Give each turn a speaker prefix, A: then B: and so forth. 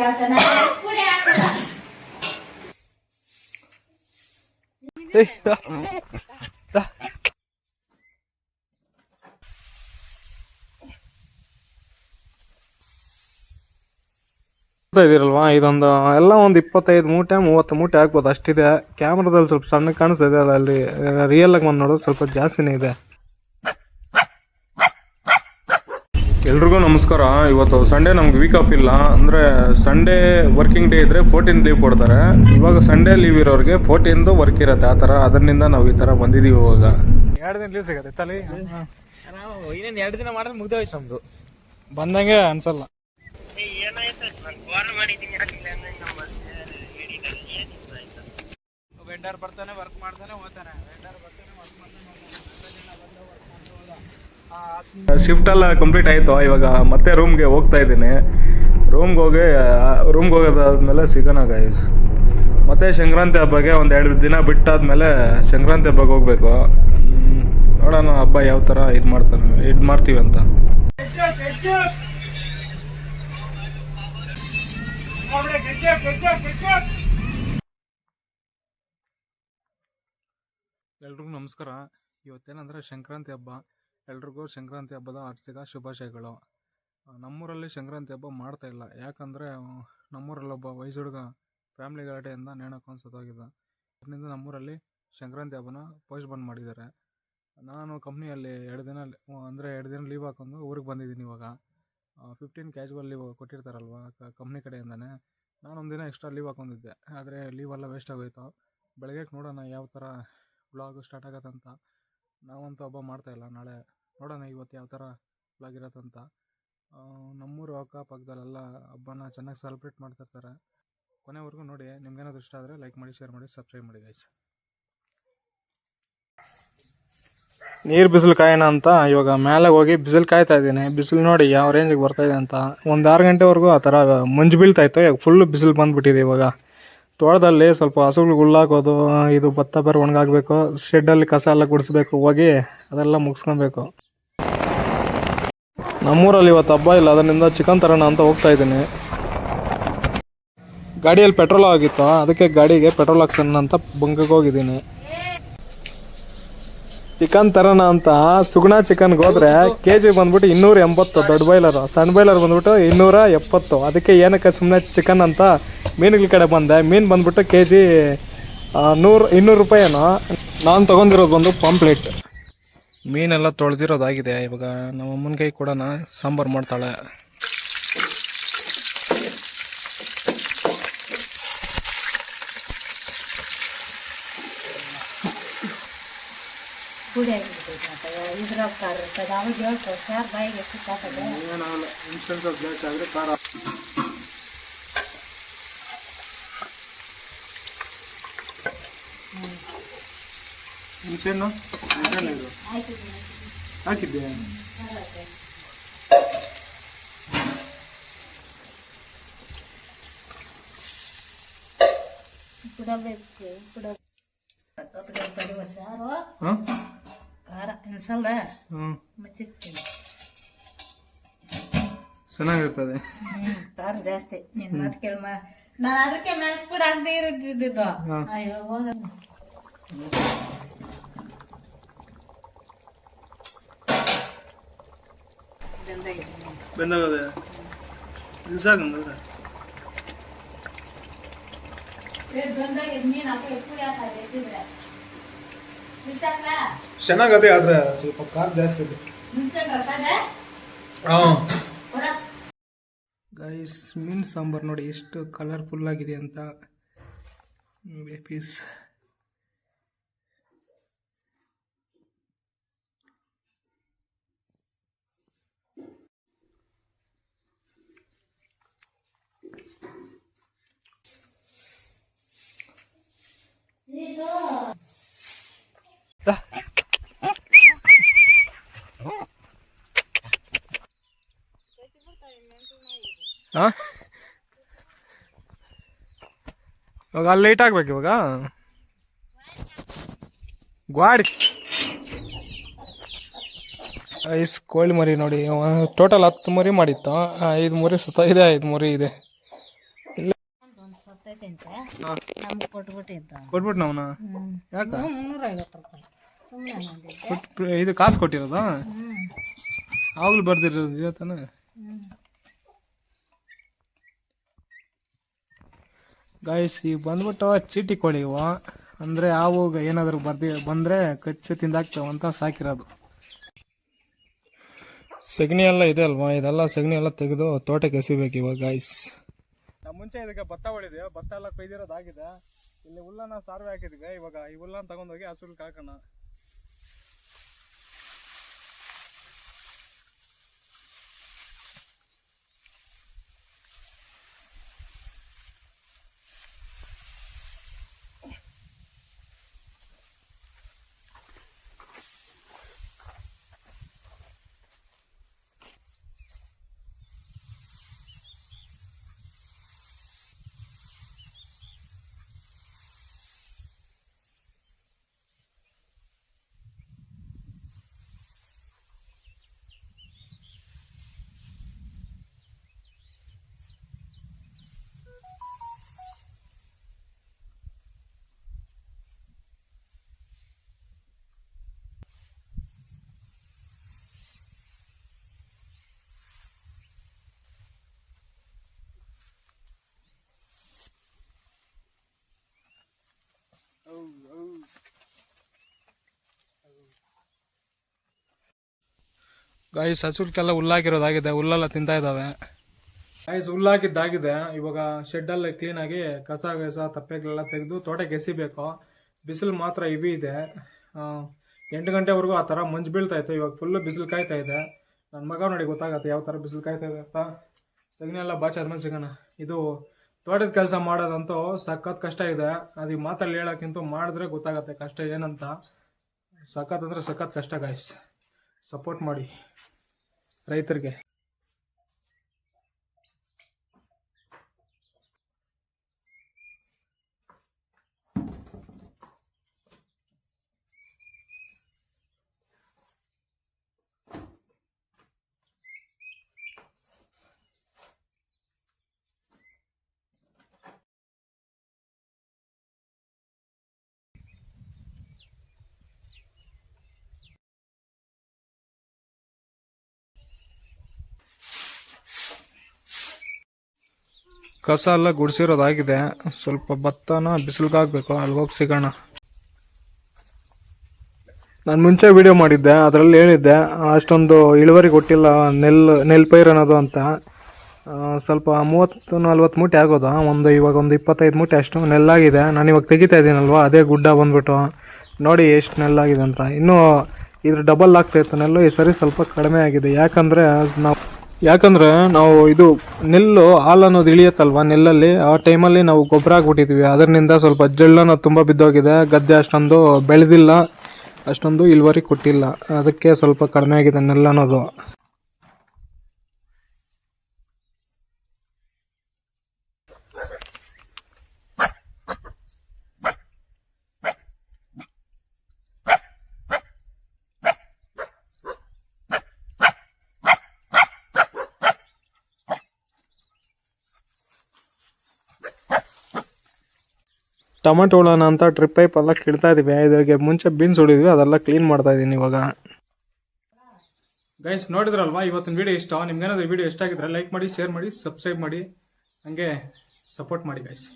A: ಕೆಲಸನ
B: ಇದೀರಲ್ವಾ ಇದೊಂದು ಎಲ್ಲ ಒಂದು ಇಪ್ಪತ್ತೈದು ಮೂಟೆ, ಮೂವತ್ತು ಮೂಟೆ ಆಗ್ಬೋದು. ಅಷ್ಟಿದೆ. ಕ್ಯಾಮ್ರಾದಲ್ಲಿ ಸ್ವಲ್ಪ ಸಣ್ಣ ಕಾಣಿಸ್ತಾ ಇದೆ ಅಲ್ಲಿ ರಿಯಲ್ ಆಗಿ ಬಂದು ನೋಡೋದು ಸ್ವಲ್ಪ ಜಾಸ್ತಿನೇ ಇದೆ. ಎಲ್ರಿಗೂ ನಮಸ್ಕಾರ. ಇವತ್ತು ಸಂಡೇ ನಮ್ಗೆ ವೀಕ್ ಆಫ್ ಇಲ್ಲ. ಅಂದರೆ ಸಂಡೇ ವರ್ಕಿಂಗ್ ಡೇ ಇದ್ರೆ ಫೋರ್ಟೀನ್ ಲೀವ್ ಕೊಡ್ತಾರೆ. ಇವಾಗ ಸಂಡೇ ಲೀವ್ ಇರೋರಿಗೆ ಫೋರ್ಟೀನ್ದು ವರ್ಕ್ ಇರುತ್ತೆ ಆ ಥರ. ಅದರಿಂದ ನಾವು ಈ ಥರ ಬಂದಿದ್ದೀವಿ ಇವಾಗ. ಎರಡು ದಿನ ಲೀವ್ ಸಿಗುತ್ತೆ. ತಲೆ?
C: ನಾವು ಇನ್ನೇನು ಎರಡು ದಿನ ಮಾಡಿದ್ರೆ ಮುಗ್ದೋಯ್ತು ನಮ್ಮದು
B: ಬಂದಂಗೆ ಅನ್ಸಲ್ಲ.
C: ವೆಂಡರ್ ಬರ್ತಾನೆ ವರ್ಕ್ ಮಾಡ್ತಾನೆ ಹೋಗ್ತಾನೆ. ವೆಂಡರ್ ಬರ್ತಾನೆ ವರ್ಕ್ ಮಾಡ್ತಾನೆ
B: ಶಿಫ್ಟ್ ಎಲ್ಲ ಕಂಪ್ಲೀಟ್ ಆಯಿತು. ಇವಾಗ ಮತ್ತೆ ರೂಮ್ಗೆ ಹೋಗ್ತಾ ಇದ್ದೀನಿ. ರೂಮ್ಗೆ ಹೋಗಿ ರೂಮ್ಗೆ ಹೋಗೋದಾದ್ಮೇಲೆ ಸಿಗೋಣ ಗೈಸ್ ಮತ್ತೆ ಸಂಕ್ರಾಂತಿ ಹಬ್ಬಗೆ ಒಂದು ಎರಡು ದಿನ ಬಿಟ್ಟಾದ್ಮೇಲೆ ಸಂಕ್ರಾಂತಿ ಹಬ್ಬಕ್ಕೆ ಹೋಗ್ಬೇಕು. ನೋಡೋಣ ಹಬ್ಬ ಯಾವ ಥರ ಇದು ಮಾಡ್ತಾರೆ, ಇದು ಮಾಡ್ತೀವಿ ಅಂತ. ಎಲ್ರಿಗೂ ನಮಸ್ಕಾರ. ಇವತ್ತೇನಂದರೆ ಸಂಕ್ರಾಂತಿ ಹಬ್ಬ. ಎಲ್ರಿಗೂ ಸಂಕ್ರಾಂತಿ ಹಬ್ಬದ ಆರ್ಥಿಕ ಶುಭಾಶಯಗಳು. ನಮ್ಮೂರಲ್ಲಿ ಸಂಕ್ರಾಂತಿ ಹಬ್ಬ ಮಾಡ್ತಾ ಇಲ್ಲ. ಯಾಕಂದರೆ ನಮ್ಮೂರಲ್ಲೊಬ್ಬ ವಯಸ್ಸು ಹುಡುಗ ಫ್ಯಾಮ್ಲಿ ಗಲಾಟೆಯಿಂದ ನೇಣಕೊಂಡು ಸತ್ತೋಗಿದ್ದ. ಅದರಿಂದ ನಮ್ಮೂರಲ್ಲಿ ಸಂಕ್ರಾಂತಿ ಹಬ್ಬನ ಪೋಸ್ಟ್ ಬಂದ್ ಮಾಡಿದ್ದಾರೆ. ನಾನು ಕಂಪ್ನಿಯಲ್ಲಿ ಎರಡು ದಿನ ಅಂದರೆ ಎರಡು ದಿನ ಲೀವ್ ಹಾಕೊಂಡು ಊರಿಗೆ ಬಂದಿದ್ದೀನಿ ಇವಾಗ. ಫಿಫ್ಟೀನ್ ಕ್ಯಾಶುವಲ್ ಲೀವ್ ಕೊಟ್ಟಿರ್ತಾರಲ್ವ ಕಂಪ್ನಿ ಕಡೆಯಿಂದನೇ. ನಾನು ಒಂದು ದಿನ ಎಕ್ಸ್ಟ್ರಾ ಲೀವ್ ಹಾಕೊಂಡಿದ್ದೆ. ಆದರೆ ಲೀವ್ ಎಲ್ಲ ವೇಸ್ಟ್ ಆಗೋಯ್ತು. ಬೆಳಗ್ಗೆ ನೋಡೋಣ ಯಾವ ಥರ ವ್ಲಾಗು ಸ್ಟಾರ್ಟ್ ಆಗತ್ತಂತ. ನಾವಂತೂ ಹಬ್ಬ ಮಾಡ್ತಾಯಿಲ್ಲ ನಾಳೆ ನೋಡೋಣ ಇವತ್ತು ಯಾವ ಥರ ಆಗಿರತ್ತಂತ. ನಮ್ಮೂರು ಅಕ್ಕಪಕ್ಕದಲ್ಲೆಲ್ಲ ಹಬ್ಬನ ಚೆನ್ನಾಗಿ ಸೆಲೆಬ್ರೇಟ್ ಮಾಡ್ತಿರ್ತಾರೆ. ಕೊನೆವರೆಗೂ ನೋಡಿ, ನಿಮ್ಗೇನಾದ್ರು ಇಷ್ಟ ಆದರೆ ಲೈಕ್ ಮಾಡಿ ಶೇರ್ ಮಾಡಿ ಸಬ್ಸ್ಕ್ರೈಬ್ ಮಾಡಿ ಗೈಸ್ ನೀರು ಬಿಸಿಲು ಕಾಯೋಣ ಅಂತ. ಇವಾಗ ಮೇಲೆ ಹೋಗಿ ಬಿಸಿಲು ಕಾಯ್ತಾ ಇದ್ದೀನಿ. ಬಿಸಿಲು ನೋಡಿ ಯಾವ ರೇಂಜಿಗೆ ಬರ್ತಾಯಿದೆ ಅಂತ. ಒಂದು ಆರು ಗಂಟೆವರೆಗೂ ಆ ಥರ ಮಂಜು ಬೀಳ್ತಾಯಿತ್ತು ಇವಾಗ ಫುಲ್ಲು ಬಿಸಿಲು ಬಂದುಬಿಟ್ಟಿದೆ ಇವಾಗ. ತೋಟದಲ್ಲಿ ಸ್ವಲ್ಪ ಹಸುಗಳು ಹುಲ್ಲಾಕೋದು ಇದು ಭತ್ತ ಬರ ಒಣಗಾಗಬೇಕು ಶೆಡ್ಡಲ್ಲಿ ಕಸ ಎಲ್ಲ ಗುಡಿಸ್ಬೇಕು, ಹೋಗಿ ಅದೆಲ್ಲ ಮುಗಿಸ್ಕೊಬೇಕು. ನಮ್ಮೂರಲ್ಲಿ ಇವತ್ತು ಹಬ್ಬ ಇಲ್ಲ, ಅದರಿಂದ ಚಿಕನ್ ತರೋಣ ಅಂತ ಹೋಗ್ತಾ ಇದ್ದೀನಿ. ಗಾಡಿಯಲ್ಲಿ ಪೆಟ್ರೋಲ್ ಆಗಿತ್ತು ಅದಕ್ಕೆ ಗಾಡಿಗೆ ಪೆಟ್ರೋಲ್ ಹಾಕ್ಸೋಣ ಅಂತ ಬಂಗಕ್ಕೆ ಹೋಗಿದ್ದೀನಿ. ಚಿಕನ್ ತರೋಣ ಅಂತ ಸುಗುಣ ಚಿಕನ್ಗೆ ಹೋದ್ರೆ ಕೆ ಜಿ ಬಂದ್ಬಿಟ್ಟು ಇನ್ನೂರ ಎಂಬತ್ತು, ದೊಡ್ಡ ಬಾಯ್ಲರು ಸಣ್ಣ ಬಾಯ್ಲರ್ ಬಂದ್ಬಿಟ್ಟು ಇನ್ನೂರ ಎಪ್ಪತ್ತು. ಅದಕ್ಕೆ ಏನಕ್ಕೆ ಸುಮ್ಮನೆ ಚಿಕನ್ ಅಂತ ಮೀನುಗಳ ಕಡೆ ಬಂದೆ. ಮೀನು ಬಂದ್ಬಿಟ್ಟು ಕೆ ಜಿ ನೂರು, ಇನ್ನೂರು ರೂಪಾಯಿನೋ ನಾನು ತೊಗೊಂಡಿರೋದು ಬಂದು ಪಾಂಪ್ಲೇಟ್ ಮೀನೆಲ್ಲ ತೊಳೆದಿರೋದಾಗಿದೆ. ಇವಾಗ ನಮ್ಮ ಅಮ್ಮನ ಕೈ ಕೊಡೋಣ ಸಾಂಬಾರು ಮಾಡ್ತಾಳೆ.
A: ಪುಡಿ ಹಾಕಿಬಿಟ್ಟು ಇದ್ರ ಖಾರ ಇರ್ತದೆ. ಅವಾಗ ಹೇಳ್ತಾರೆ ಸಾರ್ ಬಾಯಿಗೆ ಎಷ್ಟು ಹಾಕದೆ
B: ಹಾಕಿದ್ದೆ
A: ಪುಡಬೇಕು ಪುಡ ಬರುವ ಸಾರು
B: ಹಾಂ
A: ಖಾರ. ಅನ್ಸಲ್ಲ
B: ಚೆನ್ನಾಗಿರ್ತದೆ.
A: ಖಾರ ಜಾಸ್ತಿ. ನಿನ್ ಮಾತು ಕೇಳ್ಮ. ನಾನು ಅದಕ್ಕೆ ಮ್ಯಾಚ್ ಕೂಡ ಆಗದೆ ಇರುತ್ತಿದ್ದು ಅಯ್ಯೋ ಹೋಗ.
B: ಬೆಂದಾಗದೆ?
A: ಮೀನು ಅಪ್ಪ ಯಾಕೆ
B: ಚೆನ್ನಾಗದೆ ಆದ್ರೆ ಸ್ವಲ್ಪ ಖಾರ ಜಾಸ್ತಿ ಇದೆ. ಗೈಸ್ ಮೀನು ಸಾಂಬಾರು ನೋಡಿ ಎಷ್ಟು ಕಲರ್ಫುಲ್ ಆಗಿದೆ ಅಂತ. ಪೀಸ್ ಹಾಂ ಇವಾಗ ಅಲ್ಲಿ ಲೈಟ್ ಆಗ್ಬೇಕು ಇವಾಗ? ಗ್ವಾಡಿ. ಐಸ್ ಕೋಳಿ ಮರಿ ನೋಡಿ. ಟೋಟಲ್ ಹತ್ತು ಮರಿ ಮಾಡಿತ್ತು. ಐದು ಮರಿ ಸುತ್ತ ಇದೆ ಐದು ಮರಿ ಇದೆ.
A: ಇಲ್ಲ.
B: ಕೊಟ್ಬಿಟ್ಟು ನಾವನ ಯಾಕೆ? ಇದು ಕಾಸು ಕೊಟ್ಟಿರೋದಾ? ಆಗ್ಲೂ ಬರ್ದಿರೋದು ಇವತ್ತನ? ಗಾಯ್ಸ್ ಈಗ ಬಂದ್ಬಿಟ್ಟು ಚೀಟಿ ಕೋಳಿ ಇವು ಅಂದರೆ ಅವು ಏನಾದರೂ ಬರ್ದಿ ಬಂದರೆ ಕಚ್ಚಿ ತಿಂದಾಗ್ತವೆ ಅಂತ ಸಾಕಿರೋದು. ಸಗಣಿ ಎಲ್ಲ ಇದೆ ಅಲ್ವಾ? ಇದೆಲ್ಲ ಸಗಣಿ ಎಲ್ಲ ತೆಗೆದು ತೋಟಕ್ಕೆ ಎಸಿಬೇಕು ಇವಾಗ ಗಾಯ್ಸ್ ಮುಂಚೆ ಇದಕ್ಕೆ ಭತ್ತ ಹೊಳಿದೀವಿ ಭತ್ತ ಎಲ್ಲ ಕೊಯ್ದಿರೋದಾಗಿದೆ. ಇಲ್ಲಿ ಹುಲ್ಲನ್ನ ಸಾರ್ವೆ ಹಾಕಿದ್ವಿ. ಇವಾಗ ಈ ಹುಲ್ಲನ್ನ ತಗೊಂಡೋಗಿ ಹಸುಲ್ಗೆ ಹಾಕೋಣ. ಗಾಯ್ಸ್ ಹಸುರ್ಕೆಲ್ಲ ಹುಲ್ಲಾಕಿರೋದಾಗಿದೆ ಹುಲ್ಲೆಲ್ಲ ತಿಂತಾ ಇದ್ದಾವೆ. ಗಾಯಸ್ ಹುಲ್ಲಾಕಿದ್ದಾಗಿದೆ ಇವಾಗ ಶೆಡ್ಡೆಲ್ಲ ಕ್ಲೀನಾಗಿ ಕಸ, ಗಸ, ತಪ್ಪೆಗಳೆಲ್ಲ ತೆಗೆದು ತೋಟಕ್ಕೆ ಎಸಿಬೇಕು. ಬಿಸಿಲು ಮಾತ್ರ ಇವಿ ಇದೆ. ಎಂಟು ಗಂಟೆವರೆಗೂ ಆ ಥರ ಮಂಜು ಬೀಳ್ತಾ ಇತ್ತು. ಇವಾಗ ಫುಲ್ಲು ಬಿಸಿಲು ಕಾಯ್ತಾ ಇದೆ. ನನ್ನ ಮಗ ನೋಡಿ ಗೊತ್ತಾಗತ್ತೆ ಯಾವ ಥರ ಬಿಸಿಲು ಕಾಯ್ತಾ ಇದೆ ಅಂತ. ಸಗಣಿ ಎಲ್ಲ ಬಾಚಿ ಆದ್ಮೇಲೆ ಸಿಗೋಣ. ಇದು ತೋಟದ ಕೆಲಸ ಮಾಡೋದಂತೂ ಸಖತ್ ಕಷ್ಟ ಇದೆ. ಅದು ಮಾತಲ್ಲಿ ಹೇಳೋಕ್ಕಿಂತ ಮಾಡಿದ್ರೆ ಗೊತ್ತಾಗತ್ತೆ ಕಷ್ಟ ಏನಂತ. ಸಖತ್ ಅಂದರೆ ಸಖತ್ ಕಷ್ಟ ಗಾಯ್ಸ್ ಸಪೋರ್ಟ್ ಮಾಡಿ ರೈತರಿಗೆ. ಕಸ ಎಲ್ಲ ಗುಡಿಸಿರೋದಾಗಿದೆ. ಸ್ವಲ್ಪ ಭತ್ತನ, ಬಿಸಿಲಿಗೆ ಹಾಕ್ಬೇಕು. ಅಲ್ಲಿಗೆ ಹೋಗಿ ಸಿಗೋಣ. ನಾನು ಮುಂಚೆ ವಿಡಿಯೋ ಮಾಡಿದ್ದೆ. ಅದರಲ್ಲಿ ಹೇಳಿದ್ದೆ, ಅಷ್ಟೊಂದು ಇಳುವರಿ ಕೊಟ್ಟಿಲ್ಲ ನೆಲ್ಲು ನೆಲ್ ಪೈರ್ ಅನ್ನೋದು ಅಂತ. ಸ್ವಲ್ಪ ಮೂವತ್ತು, ನಲ್ವತ್ತು ಮೂಟೆ ಆಗೋದು. ಒಂದು, ಇವಾಗ ಒಂದು ಇಪ್ಪತ್ತೈದು ಮೂಟೆ ಅಷ್ಟು ನೆಲ್ಲಾಗಿದೆ. ನಾನು ಇವಾಗ ತೆಗಿತಾ ಇದ್ದೀನಲ್ವ? ಅದೇ ಗುಡ್ಡ ಬಂದ್ಬಿಟ್ಟು. ನೋಡಿ ಎಷ್ಟು ನೆಲ್ಲಾಗಿದೆ ಅಂತ. ಇನ್ನೂ ಇದ್ರ ಡಬಲ್ ಆಗ್ತಾಯಿತ್ತು ನೆಲ್ಲು. ಈ ಸರಿ ಸ್ವಲ್ಪ ಕಡಿಮೆ ಆಗಿದೆ. ಯಾಕಂದರೆ ನಾವು ಯಾಕಂದ್ರೆ ನಾವು ಇದು ನೆಲ್ಲು ಹಾಲು ಅನ್ನೋದು ಇಳಿಯತ್ತಲ್ವಾ ನೆಲ್ಲಲ್ಲಿ? ಆ ಟೈಮಲ್ಲಿ ನಾವು ಗೊಬ್ಬರ ಹಾಕ್ಬಿಟ್ಟಿದ್ವಿ. ಅದರಿಂದ ಸ್ವಲ್ಪ ಜಳ್ಳನ ತುಂಬ ಬಿದ್ದೋಗಿದೆ. ಗದ್ದೆ ಅಷ್ಟೊಂದು ಬೆಳೆದಿಲ್ಲ. ಅಷ್ಟೊಂದು ಇಳುವರಿ ಕೊಟ್ಟಿಲ್ಲ. ಅದಕ್ಕೆ ಸ್ವಲ್ಪ ಕಡಿಮೆ ಆಗಿದೆ ನೆಲ್ಲು ಟೊಮೆಟೊ ಉಳೋಣ ಅಂತ ಟ್ರಿಪ್ ಪೈಪ್ ಎಲ್ಲ ಕಿಡ್ತಾ ಇದೀವಿ. ಇದ್ರಿಗೆ ಮುಂಚೆ ಬೀನ್ಸ್ ಹೊಡಿದ್ವಿ ಅದೆಲ್ಲ ಕ್ಲೀನ್ ಮಾಡ್ತಾ ಇದೀನಿ ಇವಾಗ. ಗೈಸ್ ನೋಡಿದ್ರಲ್ವಾ? ಇವತ್ತಿನ ವಿಡಿಯೋ ಇಷ್ಟ? ನಿಮ್ಗೇನಾದ್ರೂ ವಿಡಿಯೋ ಇಷ್ಟ ಆಗಿದ್ರೆ ಲೈಕ್ ಮಾಡಿ ಶೇರ್ ಮಾಡಿ ಸಬ್ಸ್ಕ್ರೈಬ್ ಮಾಡಿ. ಹಂಗೆ ಸಪೋರ್ಟ್ ಮಾಡಿ ಗೈಸ್